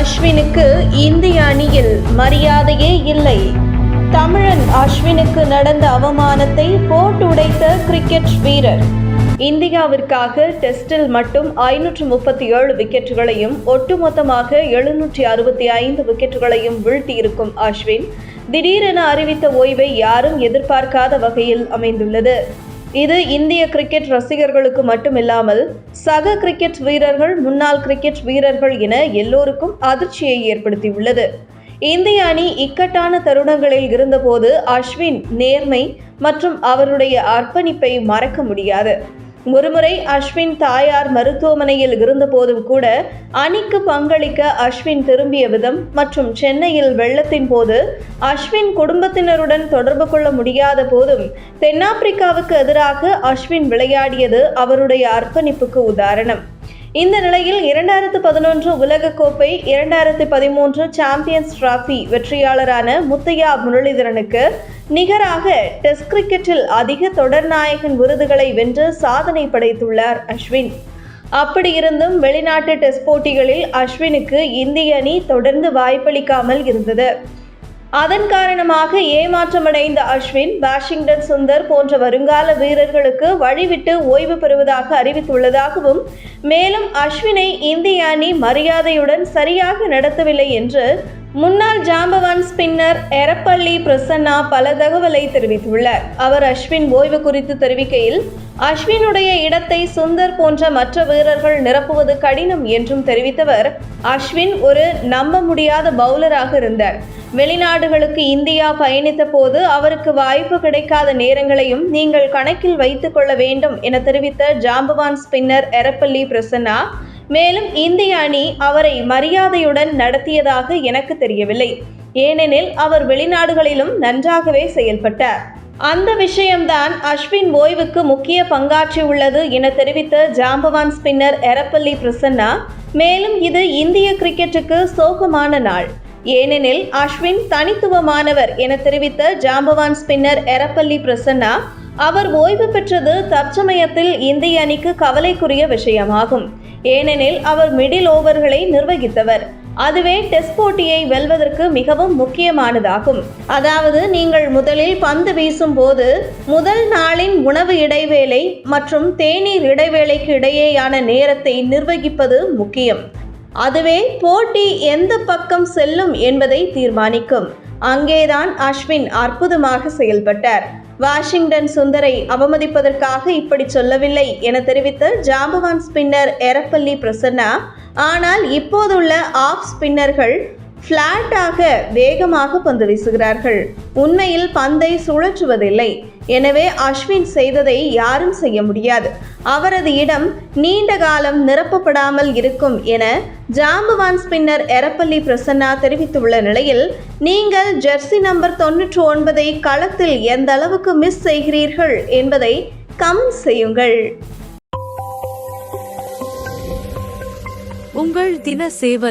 அஸ்வினுக்கு இந்திய அணியில் மரியாதையே இல்லை. தமிழன் அஸ்வினுக்கு நடந்த அவமானத்தை போட்டு உடைத்த கிரிக்கெட் வீரர். இந்தியாவிற்காக டெஸ்டில் மட்டும் ஐநூற்று முப்பத்தி ஏழு விக்கெட்டுகளையும் ஒட்டுமொத்தமாக எழுநூற்றி அறுபத்தி ஐந்து விக்கெட்டுகளையும் வீழ்த்தியிருக்கும் அஸ்வின் திடீரென அறிவித்த ஓய்வை யாரும் எதிர்பார்க்காத வகையில் அமைந்துள்ளது. இது இந்திய கிரிக்கெட் ரசிகர்களுக்கு மட்டுமில்லாமல் சக கிரிக்கெட் வீரர்கள் முன்னாள் கிரிக்கெட் வீரர்கள் என எல்லோருக்கும் அதிர்ச்சியை ஏற்படுத்தியுள்ளது. இந்திய அணி இக்கட்டான தருணங்களில் இருந்தபோது அஸ்வின் நேர்மை மற்றும் அவருடைய அர்ப்பணிப்பை மறக்க முடியாது. ஒருமுறை அஸ்வின் தாயார் மருத்துவமனையில் இருந்தபோதும் கூட அணிக்கு பங்களிக்க அஸ்வின் திரும்பிய விதம் மற்றும் சென்னையில் வெள்ளத்தின் போது அஸ்வின் குடும்பத்தினருடன் தொடர்பு கொள்ள முடியாத போதும் தென்னாப்பிரிக்காவுக்கு எதிராக அஸ்வின் விளையாடியது அவருடைய அர்ப்பணிப்புக்கு உதாரணம். இந்த நிலையில் இரண்டாயிரத்து பதினொன்று உலகக்கோப்பை இரண்டாயிரத்து பதிமூன்று சாம்பியன்ஸ் டிராஃபி வெற்றியாளரான முத்தையா முரளிதரனுக்கு நிகராக டெஸ்ட் கிரிக்கெட்டில் அதிக தொடர்நாயகன் விருதுகளை வென்று சாதனை படைத்துள்ளார் அஸ்வின். அப்படியிருந்தும் வெளிநாட்டு டெஸ்ட் போட்டிகளில் அஸ்வினுக்கு இந்திய அணி தொடர்ந்து வாய்ப்பளிக்காமல் இருந்தது. அதன் காரணமாக ஏமாற்றமடைந்த அஸ்வின் வாஷிங்டன் சுந்தர் போன்ற வருங்கால வீரர்களுக்கு வழிவிட்டு ஓய்வு பெறுவதாக அறிவித்துள்ளதாகவும் மேலும் அஸ்வினை இந்திய அணி மரியாதையுடன் சரியாக நடத்தவில்லை என்று முன்னாள் ஜாம்பவான் ஸ்பின்னர் எரப்பள்ளி பிரசன்னா பல தகவலை தெரிவித்துள்ளார். அவர் அஸ்வின் ஓய்வு குறித்து தெரிவிக்கையில் அஸ்வினுடைய இடத்தை சுந்தர் போன்ற மற்ற வீரர்கள் நிரப்புவது கடினம் என்றும் தெரிவித்தவர். அஸ்வின் ஒரு நம்ப முடியாத பவுலராக இருந்தார். வெளிநாடுகளுக்கு இந்தியா பயணித்த போது அவருக்கு வாய்ப்பு கிடைக்காத நேரங்களையும் நீங்கள் கணக்கில் வைத்துக் கொள்ள வேண்டும் என தெரிவித்த ஜாம்பவான் ஸ்பின்னர் எரப்பள்ளி பிரசன்னா மேலும் இந்திய அணி அவரை மரியாதையுடன் நடத்தியதாக எனக்கு தெரியவில்லை. ஏனெனில் அவர் வெளிநாடுகளிலும் நன்றாகவே செயல்பட்டார். அந்த விஷயம்தான் அஸ்வின் ஓய்வுக்கு முக்கிய பங்காற்றியுள்ளது என தெரிவித்த ஜாம்பவான் ஸ்பின்னர் எரப்பள்ளி பிரசன்னா மேலும் இது இந்திய கிரிக்கெட்டுக்கு சோகமான நாள். ஏனெனில் அஸ்வின் தனித்துவமானவர் என தெரிவித்த ஜாம்பவான் ஸ்பின்னர் எரப்பள்ளி பிரசன்னா அவர் ஓய்வு பெற்றது தற்சமயத்தில் இந்திய அணிக்கு கவலைக்குரிய விஷயமாகும். ஏனெனில் அவர் மிடில் ஓவர்களை நிர்வகித்தவர். அதுவே டெஸ்ட் போட்டியை வெல்வதற்கு மிகவும் முக்கியமானதாகும். அதாவது நீங்கள் முதலில் பந்து வீசும் போது முதல் நாளின் உணவு இடைவேளை மற்றும் தேநீர் இடைவேளைக்கு இடையேயான நேரத்தை நிர்வகிப்பது முக்கியம். அதுவே போட்டி எந்த பக்கம் செல்லும் என்பதை தீர்மானிக்கும். அங்கேதான் அஸ்வின் அற்புதமாக செயல்பட்டார். வாஷிங்டன் சுந்தரை அவமதிப்பதற்காக இப்படி சொல்லவில்லை என தெரிவித்த ஜாம்பவான் ஸ்பின்னர் எரப்பள்ளி பிரசன்னா ஆனால் இப்போதுள்ள ஆஃப் ஸ்பின்னர்கள் ஃப்ளாட்டாக வேகமாக பந்து வீசுகிறார்கள். உண்மையில் பந்தை சுழற்றுவதில்லை. எனவே அஸ்வின் செய்ததை யாரும் செய்ய முடியாது. அவரது இடம் நீண்ட காலம் நிரப்பப்படாமல் இருக்கும் என ஜாம்பவான் ஸ்பின்னர் எரப்பள்ளி பிரசன்னா தெரிவித்துள்ள நிலையில் நீங்கள் ஜெர்சி நம்பர் தொன்னூற்று ஒன்பதை களத்தில் எந்த அளவுக்கு மிஸ் செய்கிறீர்கள் என்பதை கமெண்ட் செய்யுங்கள். உங்கள் தின சேவல்